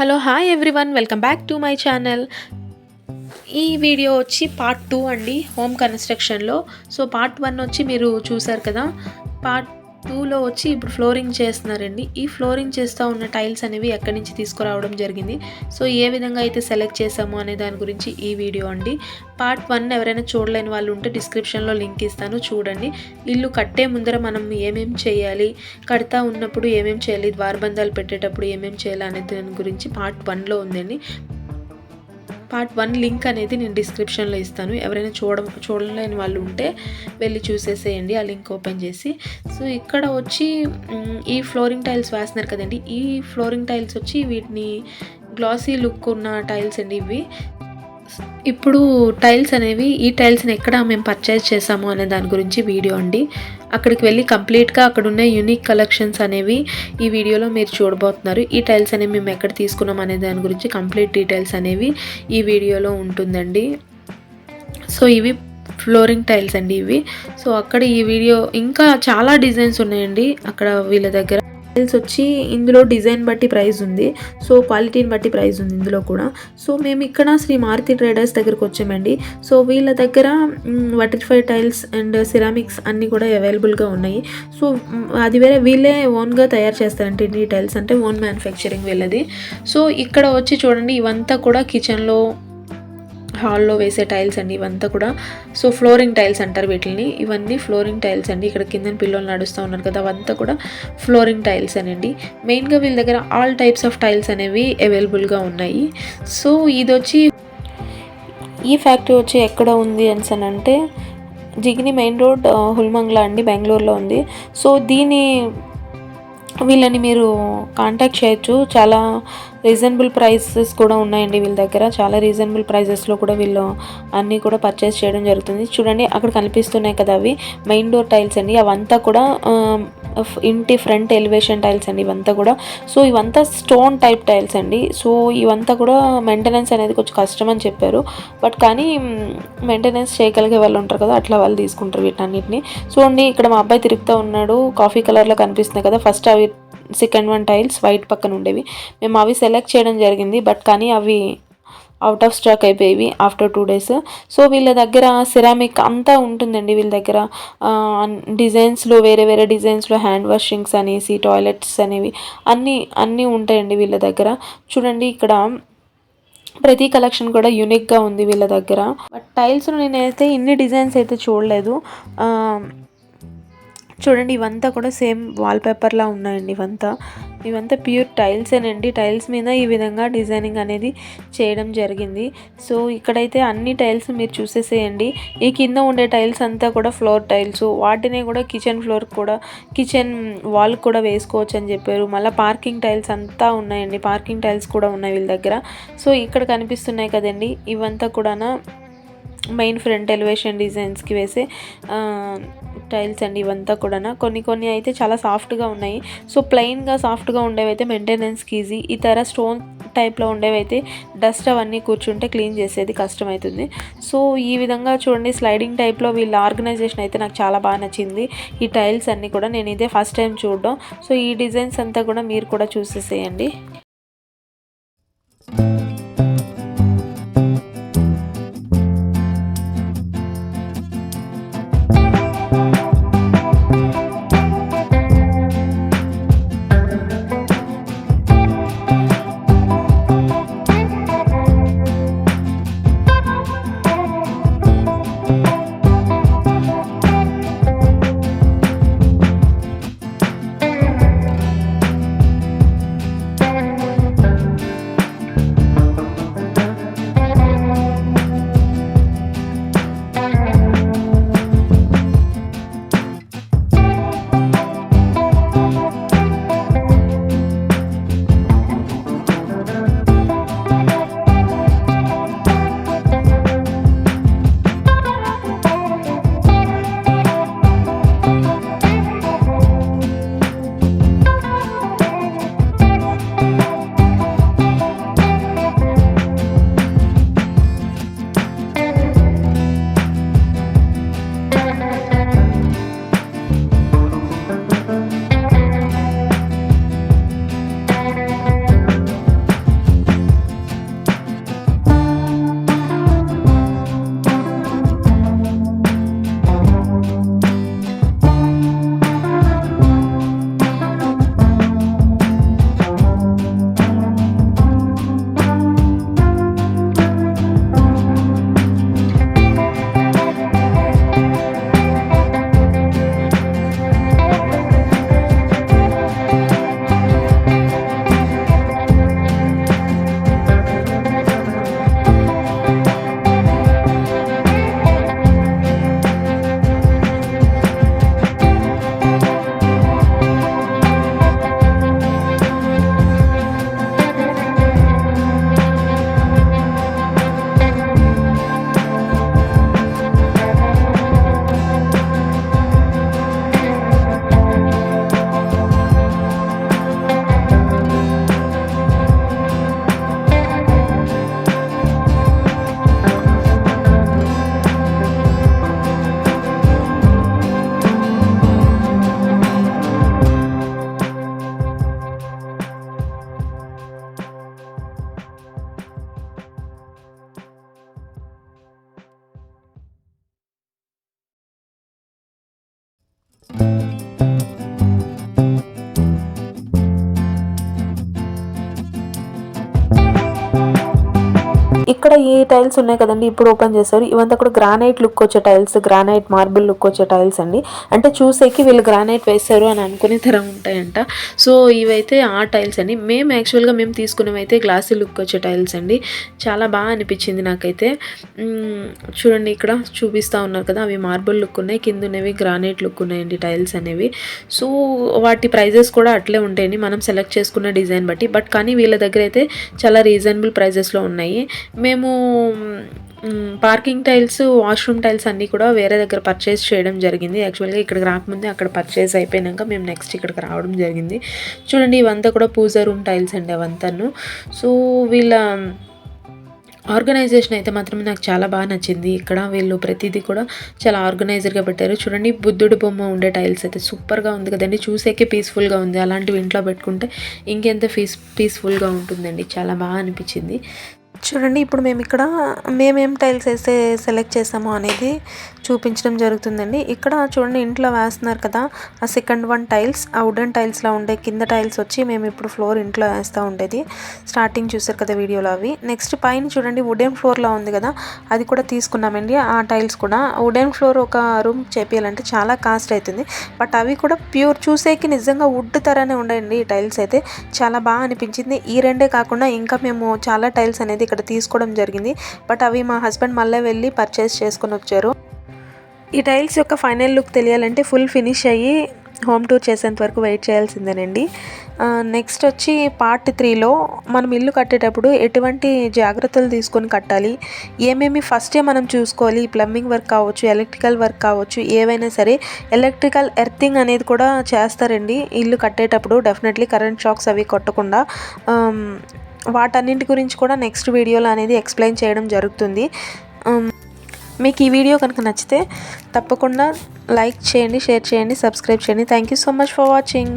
Hello hi everyone welcome back to my channel. ఈ video వచ్చి part two అండి home కన్స్ట్రక్షన్లో. సో పార్ట్ వన్ వచ్చి మీరు చూసారు కదా పార్ట్ టూలో వచ్చి ఇప్పుడు ఫ్లోరింగ్ చేస్తున్నారండి. ఈ ఫ్లోరింగ్ చేస్తూ ఉన్న టైల్స్ అనేవి ఎక్కడి నుంచి తీసుకురావడం జరిగింది. సో ఏ విధంగా అయితే సెలెక్ట్ చేసాము అనే దాని గురించి ఈ వీడియో అండి. పార్ట్ వన్ ఎవరైనా చూడలేని వాళ్ళు ఉంటే డిస్క్రిప్షన్లో లింక్ ఇస్తాను చూడండి. ఇల్లు కట్టే ముందర మనం ఏమేమి చేయాలి కడతా ఉన్నప్పుడు ఏమేమి చేయాలి ద్వారబంధాలు పెట్టేటప్పుడు ఏమేమి చేయాలి అనే దాని గురించి పార్ట్ వన్లో ఉందండి. పార్ట్ వన్ లింక్ అనేది నేను డిస్క్రిప్షన్లో ఇస్తాను. ఎవరైనా చూడ చూడలేని వాళ్ళు ఉంటే వెళ్ళి చూసేసేయండి. ఆ లింక్ ఓపెన్ చేసి. సో ఇక్కడ వచ్చి ఈ ఫ్లోరింగ్ టైల్స్ వేస్తున్నారు కదండి. ఈ ఫ్లోరింగ్ టైల్స్ వచ్చి వీటిని గ్లాసీ లుక్ ఉన్న టైల్స్ అండి ఇవి. ఇప్పుడు టైల్స్ అనేవి ఈ టైల్స్ని ఎక్కడ మేము పర్చేజ్ చేసాము అనే దాని గురించి వీడియో అండి. అక్కడికి వెళ్ళి కంప్లీట్గా అక్కడ ఉన్న యూనిక్ కలెక్షన్స్ అనేవి ఈ వీడియోలో మీరు చూడబోతున్నారు. ఈ టైల్స్ అనేవి మేము ఎక్కడ తీసుకున్నాం అనే దాని గురించి కంప్లీట్ డీటెయిల్స్ అనేవి ఈ వీడియోలో ఉంటుందండి. సో ఇవి ఫ్లోరింగ్ టైల్స్ అండి ఇవి. సో అక్కడ ఈ వీడియో ఇంకా చాలా డిజైన్స్ ఉన్నాయండి. అక్కడ వీళ్ళ దగ్గర టైల్స్ వచ్చి ఇందులో డిజైన్ బట్టి ప్రైస్ ఉంది. సో క్వాలిటీని బట్టి ప్రైస్ ఉంది ఇందులో కూడా. సో మేము ఇక్కడ శ్రీ మారుతి ట్రేడర్స్ దగ్గరకు వచ్చామండి. సో వీళ్ళ దగ్గర వటిఫై టైల్స్ అండ్ సిరామిక్స్ అన్నీ కూడా అవైలబుల్గా ఉన్నాయి. సో అది వేరే వీళ్ళే ఓన్గా తయారు చేస్తారంటే ఈ టైల్స్ అంటే ఓన్ మ్యానుఫ్యాక్చరింగ్ వీళ్ళది. సో ఇక్కడ వచ్చి చూడండి ఇవంతా కూడా కిచెన్లో హాల్లో వేసే టైల్స్ అండి ఇవంతా కూడా. సో ఫ్లోరింగ్ టైల్స్ అంటారు వీటిని ఇవన్నీ ఫ్లోరింగ్ టైల్స్ అండి. ఇక్కడ కింద పిల్లలు నడుస్తూ ఉన్నారు కదా అవంతా కూడా ఫ్లోరింగ్ టైల్స్ అనండి. మెయిన్గా వీళ్ళ దగ్గర ఆల్ టైప్స్ ఆఫ్ టైల్స్ అనేవి అవైలబుల్గా ఉన్నాయి. సో ఇది వచ్చి ఈ ఫ్యాక్టరీ వచ్చి ఎక్కడ ఉంది అని అంటే జిగిని మెయిన్ రోడ్ హుల్మంగ్లా అండి బెంగళూరులో ఉంది. సో దీని వీళ్ళని మీరు కాంటాక్ట్ చేయొచ్చు. చాలా రీజనబుల్ ప్రైసెస్ కూడా ఉన్నాయండి వీళ్ళ దగ్గర. చాలా రీజనబుల్ ప్రైజెస్లో కూడా వీళ్ళు అన్నీ కూడా పర్చేస్ చేయడం జరుగుతుంది. చూడండి అక్కడ కనిపిస్తున్నాయి కదా అవి. మెయిన్ డోర్ టైల్స్ అండి. అవంతా కూడా ఇంటి ఫ్రంట్ ఎలివేషన్ టైల్స్ అండి ఇవంతా కూడా. సో ఇవంతా స్టోన్ టైప్ టైల్స్ అండి. సో ఇవంతా కూడా మెయింటెనెన్స్ అనేది కొంచెం కష్టం అని చెప్పారు. బట్ కానీ మెయింటెనెన్స్ చేయగలిగే వాళ్ళు ఉంటారు కదా అట్లా వాళ్ళు తీసుకుంటారు వీటన్నిటిని. చూడండి ఇక్కడ మా అబ్బాయి తిరుగుతూ ఉన్నాడు. కాఫీ కలర్లో కనిపిస్తున్నాయి కదా. ఫస్ట్ అవి సెకండ్ వన్ టైల్స్ వైట్ పక్కన ఉండేవి. మేము అవి సెలెక్ట్ సెలెక్ట్ చేయడం జరిగింది బట్ కానీ అవి అవుట్ ఆఫ్ స్టాక్ అయిపోయేవి ఆఫ్టర్ టూ డేస్ సో వీళ్ళ దగ్గర సిరామిక్ అంతా ఉంటుందండి వీళ్ళ దగ్గర. డిజైన్స్లో వేరే వేరే డిజైన్స్లో హ్యాండ్ వాషింగ్స్ అనేసి టాయిలెట్స్ అనేవి అన్నీ అన్నీ ఉంటాయండి వీళ్ళ దగ్గర. చూడండి ఇక్కడ ప్రతి కలెక్షన్ కూడా యూనిక్గా ఉంది వీళ్ళ దగ్గర. బట్ టైల్స్ నేనైతే ఇన్ని డిజైన్స్ అయితే చూడలేదు. చూడండి ఇవంతా కూడా సేమ్ వాల్పేపర్లా ఉన్నాయండి ఇవంతా. ఇవంతా ప్యూర్ టైల్సేనండి టైల్స్ మీద ఈ విధంగా డిజైనింగ్ అనేది చేయడం జరిగింది. సో ఇక్కడైతే అన్ని టైల్స్ మీరు చూసేసేయండి. ఈ కింద ఉండే టైల్స్ అంతా కూడా ఫ్లోర్ టైల్స్ వాటిని కూడా కిచెన్ ఫ్లోర్ కూడా కిచెన్ వాల్ కూడా వేసుకోవచ్చు అని చెప్పారు. మళ్ళీ పార్కింగ్ టైల్స్ అంతా ఉన్నాయండి. పార్కింగ్ టైల్స్ కూడా ఉన్నాయి వీళ్ళ దగ్గర. సో ఇక్కడ కనిపిస్తున్నాయి కదండి. ఇవంతా కూడా మెయిన్ ఫ్రంట్ ఎలివేషన్ డిజైన్స్కి వేసే టైల్స్ అండి ఇవంతా కూడా కొన్ని కొన్ని అయితే చాలా సాఫ్ట్గా ఉన్నాయి. సో ప్లెయిన్గా సాఫ్ట్గా ఉండేవి అయితే మెయింటెనెన్స్కి ఈజీ. ఇతర స్టోన్ టైప్లో ఉండేవి అయితే డస్ట్ అవన్నీ కూర్చుంటే క్లీన్ చేసేది కష్టమవుతుంది సో ఈ విధంగా చూడండి స్లైడింగ్ టైప్లో వీళ్ళ ఆర్గనైజేషన్ అయితే నాకు చాలా బాగా నచ్చింది. ఈ టైల్స్ అన్నీ కూడా నేను ఇదే ఫస్ట్ టైం చూడడం. సో ఈ డిజైన్స్ అంతా కూడా మీరు కూడా చూసేసేయండి. ఇక్కడ ఈ టైల్స్ ఉన్నాయి కదండి ఇప్పుడు ఓపెన్ చేశారు. ఇవంతా కూడా గ్రానైట్ లుక్ వచ్చే టైల్స్ గ్రానైట్ మార్బుల్ లుక్ వచ్చే టైల్స్ అండి. అంటే చూసేకి వీళ్ళు గ్రానైట్ వేస్తారు అని అనుకునే తరం ఉంటాయంట. సో ఇవైతే ఆ టైల్స్ అండి. మేము యాక్చువల్గా మేము తీసుకున్నవైతే గ్లాసీ లుక్ వచ్చే టైల్స్ అండి. చాలా బాగా అనిపించింది నాకైతే. చూడండి ఇక్కడ చూపిస్తూ ఉన్నారు కదా అవి మార్బుల్ లుక్ ఉన్నాయి. కింద ఉన్నవి గ్రానైట్ లుక్ ఉన్నాయండి టైల్స్ అనేవి. సో వాటి ప్రైజెస్ కూడా అట్లే ఉంటాయండి. మనం సెలెక్ట్ చేసుకున్న డిజైన్ బట్టి. బట్ కానీ వీళ్ళ దగ్గర అయితే చాలా రీజనబుల్ ప్రైజెస్లో ఉన్నాయి. మేము పార్కింగ్ టైల్స్ వాష్రూమ్ టైల్స్ అన్నీ కూడా వేరే దగ్గర పర్చేస్ చేయడం జరిగింది. యాక్చువల్గా ఇక్కడికి రాకముందే అక్కడ పర్చేస్ అయిపోయినాక మేము నెక్స్ట్ ఇక్కడికి రావడం జరిగింది. చూడండి ఇవంతా కూడా పూజా రూమ్ టైల్స్ అండి అవంతాను. సో వీళ్ళ ఆర్గనైజేషన్ అయితే మాత్రం నాకు చాలా బాగా నచ్చింది. ఇక్కడ వీళ్ళు ప్రతిదీ కూడా చాలా ఆర్గనైజర్గా పెట్టారు. చూడండి బుద్ధుడి బొమ్మ ఉండే టైల్స్ అయితే సూపర్గా ఉంది కదండి. చూసేకే పీస్ఫుల్గా ఉంది. అలాంటివి ఇంట్లో పెట్టుకుంటే ఇంకెంత పీస్ పీస్ఫుల్గా ఉంటుందండి. చాలా బాగా అనిపించింది. చూడండి ఇప్పుడు మేము ఇక్కడ మేమేం టైల్స్ అయితే సెలెక్ట్ చేసామో అనేది చూపించడం జరుగుతుందండి. ఇక్కడ చూడండి ఇంట్లో వేస్తున్నారు కదా ఆ సెకండ్ వన్ టైల్స్ ఆ వుడెన్ టైల్స్లో ఉండే కింద టైల్స్ వచ్చి మేము ఇప్పుడు ఫ్లోర్ ఇంట్లో వేస్తూ ఉండేది. స్టార్టింగ్ చూసారు కదా వీడియోలో అవి. నెక్స్ట్ పైన చూడండి వుడెన్ ఫ్లోర్లో ఉంది కదా అది కూడా తీసుకున్నామండి ఆ టైల్స్ కూడా. వుడెన్ ఫ్లోర్ ఒక రూమ్ చేపించాలంటే చాలా కాస్ట్ అవుతుంది బట్ అవి కూడా ప్యూర్ చూసేకి నిజంగా వుడ్ తరానే ఉండండి ఈ టైల్స్ అయితే. చాలా బాగా అనిపించింది. ఈ రెండే కాకుండా ఇంకా మేము చాలా టైల్స్ అనేది ఇక్కడ తీసుకోవడం జరిగింది. బట్ అవి మా హస్బెండ్ మళ్ళీ వెళ్ళి పర్చేస్ చేసుకొని వచ్చారు. ఈ టైల్స్ యొక్క ఫైనల్ లుక్ తెలియాలంటే ఫుల్ ఫినిష్ అయ్యి హోమ్ టూర్ చేసేంత వరకు వెయిట్ చేయాల్సిందేనండి. నెక్స్ట్ వచ్చి పార్ట్ త్రీలో మనం ఇల్లు కట్టేటప్పుడు ఎటువంటి జాగ్రత్తలు తీసుకొని కట్టాలి ఏమేమి ఫస్టే మనం చూసుకోవాలి ప్లంబింగ్ వర్క్ కావచ్చు ఎలక్ట్రికల్ వర్క్ కావచ్చు ఏవైనా సరే ఎలక్ట్రికల్ ఎర్తింగ్ అనేది కూడా చేస్తారండి. ఇల్లు కట్టేటప్పుడు డెఫినెట్లీ కరెంట్ షాక్స్ అవి కొట్టకుండా వాటన్నింటి గురించి కూడా నెక్స్ట్ వీడియోలో అనేది ఎక్స్ప్లెయిన్ చేయడం జరుగుతుంది. మీకు ఈ వీడియో కనుక నచ్చితే తప్పకుండా లైక్ చేయండి షేర్ చేయండి సబ్స్క్రైబ్ చేయండి. Thank you so much for watching